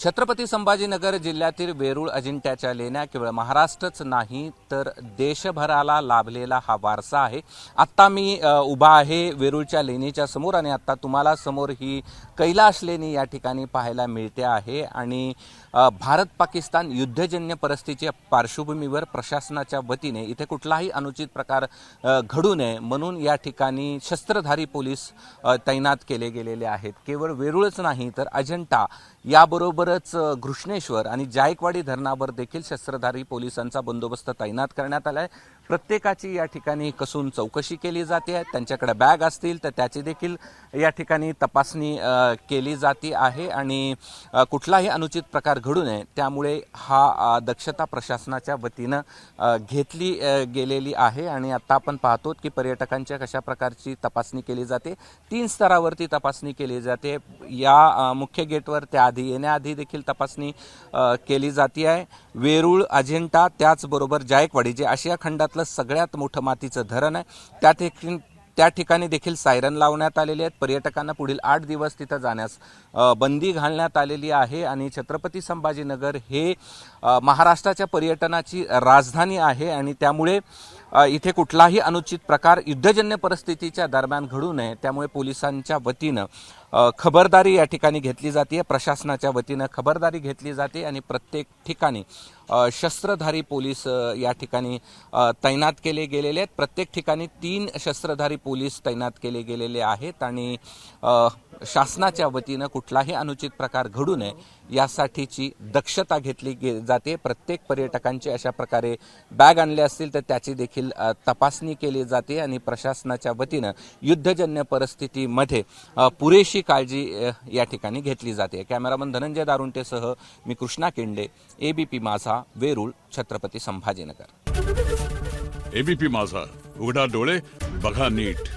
छत्रपती संभाजीनगर जिल्ह्यातील वेरूळ अजिंठ्याच्या लेण्या केवळ महाराष्ट्रच नाही तर देशभराला लाभलेला हा वारसा आहे. आत्ता मी उभा आहे वेरूळच्या लेणीच्या समोर आणि आत्ता तुम्हाला समोर ही कैलाश लेणी या ठिकाणी पाहायला मिळते आहे आणि भारत पाकिस्तान युद्धजन्य परिस्थितीच्या पार्श्वभूमीवर प्रशासनाच्या वतीने इथे कुठलाही अनुचित प्रकार घडू नये म्हणून या ठिकाणी शस्त्रधारी पोलीस तैनात केले गेलेले आहेत. केवळ वेरूळच नाही तर अजंठा याबरोबर अ, घृष्णेश्वर आणि जायकवाडी धरणावर देखील शस्त्रधारी पोलिसांचा बंदोबस्त तैनात करण्यात आला आहे प्रत्येकाची या ठिकाणी कसून चौकशी केली जाते आहे त्यांच्याकडे बॅग असतील तर त्याची देखील या ठिकाणी तपासणी केली जाते आहे आणि कुठलाही अनुचित प्रकार घडू नये त्यामुळे हा दक्षता प्रशासनाच्या वतीनं घेतली गेलेली आहे आणि आता आपण पाहतो की पर्यटकांच्या कशा प्रकारची तपासणी केली जाते. तीन स्तरावरती तपासणी केली जाते. या मुख्य गेटवर त्याआधी येण्याआधी देखील तपासणी केली जाते आहे वेरूळ अजिंठा त्याचबरोबर जायकवाडी जे आशिया खंडातलं सगळ्यात मोठं मातीचं धरण आहे. त्या ठिकाणी त्या ठिकाणी देखील सायरन लावण्यात आलेले आहेत. पर्यटकांना पुढील आठ दिवस तिथं जाण्यास बंदी घालण्यात आलेली आहे. आणि छत्रपती संभाजीनगर हे महाराष्ट्राच्या पर्यटनाची राजधानी आहे. आणि त्यामुळे इथे कुठलाही अनुचित प्रकार युद्धजन्य परिस्थितीच्या दरम्यान घडू नये त्यामुळे पोलिसांच्या वतीनं खबरदारी या ठिकाणी घेतली जाते प्रशासनाच्या वतीनं खबरदारी घेतली जाते आणि प्रत्येक ठिकाणी शस्त्रधारी पोलीस या ठिकाणी तैनात केले गेलेले आहेत. प्रत्येक ठिकाणी तीन शस्त्रधारी पोलीस तैनात केले गेलेले आहेत आणि शासनाच्या वतीनं कुठलाही अनुचित प्रकार घडू नये यासाठीची दक्षता घेतली गे जाते. प्रत्येक पर्यटकांची अशा प्रकारे बॅग आणले असतील तर त्याची देखील तपासणी केली जाते आणि प्रशासनाच्या वतीनं युद्धजन्य परिस्थितीमध्ये पुरेशी काळजी या ठिकाणी घेतली जाते. कॅमेरामन धनंजय दारुंटेसह मी कृष्णा केंडे एबीपी माझा वेरूळ छत्रपती संभाजीनगर. एबीपी माझा उघडा डोळे बघा नीट.